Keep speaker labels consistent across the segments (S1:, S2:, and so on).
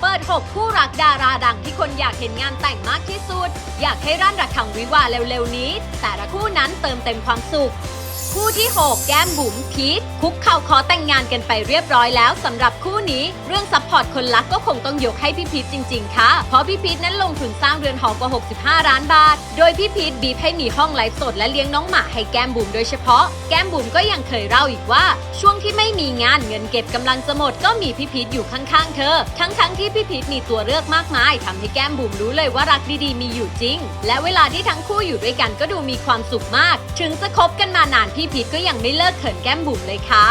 S1: เปิด 6 คู่รักดาราดังที่คนอยากเห็นงานแต่งมากที่สุด อยากให้ร่านระคังวิวาห์เร็วๆนี้ แต่ละคู่นั้นเติมเต็มความสุข คู่ที่ 6 แก้มบุ๋มพีทคุกเข่าขอแต่งงานกันไปเรียบร้อยแล้วสำหรับคู่นี้เรื่องซัพพอร์ตคนรักก็คงต้องยกให้พี่พีทจริง ๆ ค่ะ เพราะพี่พีทนั้นลงทุนสร้างเรือนหอกว่า 65 ล้านบาท โดยพี่พีทบีบให้มีห้องไลฟ์สดและเลี้ยงน้องหมาให้แก้มบุ๋มโดยเฉพาะ แก้มบุ๋มก็ยังเคยเล่าอีกว่า ช่วงที่ไม่มีงานเงินเก็บกำลังจะหมดก็มีพี่พีทอยู่ข้างๆเธอ ทั้งๆที่พี่พีทมีตัวเลือกมากมายทำให้แก้มบุ๋มรู้เลยว่ารักดีๆ มีอยู่จริง และเวลาที่ทั้งคู่อยู่ด้วยกันก็ดูมีความสุขมาก ถึงจะคบกันมานานพี่พีทก็ยังไม่เลิกเขินแก้มบุ๋มเลยค่ะ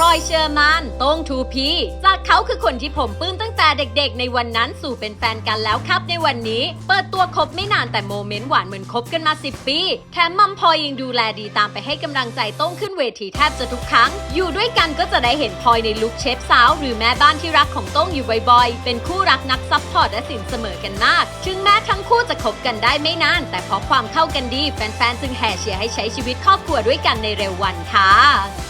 S1: พลอยเชอร์มานโต้งทูพีจากเขาคือคนที่ผมปลื้มตั้งแต่เด็กๆ ในวันนั้นสู่เป็นแฟนกันแล้วครับในวันนี้ เปิดตัวคบไม่นานแต่โมเมนต์หวานเหมือนคบกันมา 10 ปี แถมมัมพลอยยังดูแลดีตามไปให้กำลังใจโต้งขึ้นเวทีแทบจะทุกครั้ง อยู่ด้วยกันก็จะได้เห็นพลอยในลุคเชฟสาว หรือแม่บ้านที่รักของโต้งอยู่บ่อยๆ เป็นคู่รักนักซัพพอร์ตและสินเสมอกันมาก ถึงแม้ทั้งคู่จะคบกันได้ไม่นาน แต่เพราะความเข้ากันดีแฟนๆจึงแห่เชียร์ให้ใช้ชีวิตครอบครัวด้วยกันในเร็ววันค่ะ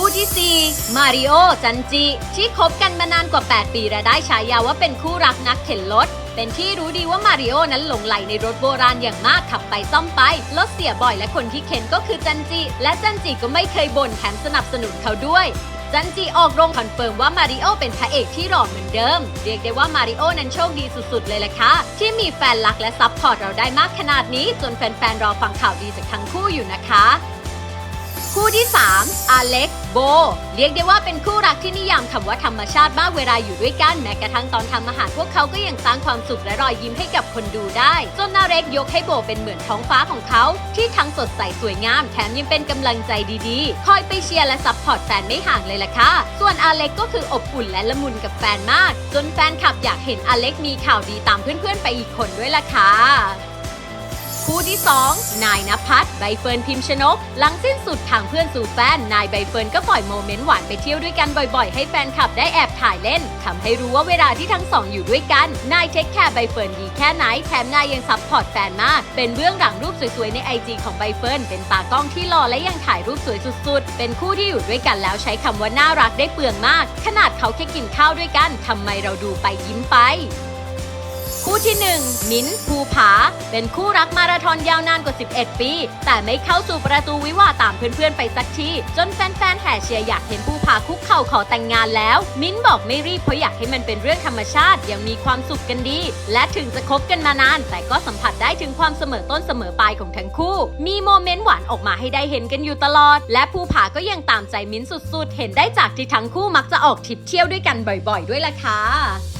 S1: คู่ที่ 4 มาริโอจันจิ ที่คบกันมานานกว่า 8 ปีและได้ฉายาว่าเป็นคู่รักนักเข็นรถ เป็นที่รู้ดีว่ามาริโอนั้นหลงไหลในรถโบราณอย่างมากขับไปซ่อมไปรถเสียบ่อยและคนที่เข็นก็คือจันจิ และจันจิก็ไม่เคยบ่นแถมสนับสนุนเขาด้วยจันจิออกโรงคอนเฟิร์มว่ามาริโอเป็นพระเอกที่หล่อเหมือนเดิม เรียกได้ว่ามาริโอนั้นโชคดีสุดๆ เลยล่ะค่ะ ที่มีแฟนรักและซัพพอร์ตเราได้มากขนาดนี้ จนแฟนๆ รอฟังข่าวดีจากทั้งคู่อยู่นะคะ ที่ 3 อาเล็ก โบ เรียกได้ว่าเป็นคู่รักที่นิยามคำว่าธรรมชาติมากเวลาอยู่ด้วยกันแม้กระทั่งตอนทำอาหารพวกเขาก็ยังสร้างความสุขและรอยยิ้มให้กับคนดูได้จนอาเล็กยกให้โบเป็นเหมือนท้องฟ้าของเขา ที่ทั้งสดใสสวยงาม แถมยังเป็นกำลังใจดีๆ คอยไปเชียร์และซัพพอร์ตแฟนไม่ห่างเลยล่ะค่ะ ส่วนอาเล็กก็คืออบอุ่นและละมุนกับแฟนมาก จนแฟนคลับอยากเห็นอาเล็กมีข่าวดีตามเพื่อนๆไปอีกคนด้วยล่ะค่ะ คู่ที่ 2 นายนภัสใบเฟิร์นพิมพ์ชนก หลังสิ้นสุดทางเพื่อนสู่แฟน นายใบเฟิร์นก็ปล่อยโมเมนต์หวานไปเที่ยวด้วยกันบ่อยๆ ให้แฟนคลับได้แอบถ่ายเล่นทำให้รู้ว่าเวลาที่ทั้งสองอยู่ด้วยกัน นายเทคแคร์ใบเฟิร์นดีแค่ไหน แถมนายยังซัพพอร์ตแฟนมาก เป็นเบื้องหลังรูปสวยๆในไอจีของใบเฟิร์น เป็นตากล้องที่หล่อและยังถ่ายรูปสวยสุด ๆ เป็นคู่ที่อยู่ด้วยกันแล้วใช้คำว่าน่ารักได้เปลืองมาก ขนาดเขาแค่กินข้าวด้วยกันทำไมเราดูไปยิ้มไป คู่ที่ 1 มิ้นภูผา เป็นคู่รักมาราธอนยาวนานกว่า 11 ปี แต่ไม่เข้าสู่ประตูวิวาตามเพื่อนๆ ไปสักที จนแฟนๆ แห่เชียร์อยากเห็นภูผาคุกเข่าขอแต่งงานแล้ว มิ้นบอกไม่รีบเพราะอยากให้มันเป็นเรื่องธรรมชาติ ยังมีความสุขกันดี และถึงจะคบกันมานาน แต่ก็สัมผัสได้ถึงความเสมอต้นเสมอปลายของทั้งคู่ มีโมเมนต์หวานออกมาให้ได้เห็นกันอยู่ตลอด และภูผาก็ยังตามใจมิ้นสุดๆ เห็นได้จากที่ทั้งคู่มักจะออกทริปเที่ยวด้วยกันบ่อย ๆ ด้วยล่ะค่ะ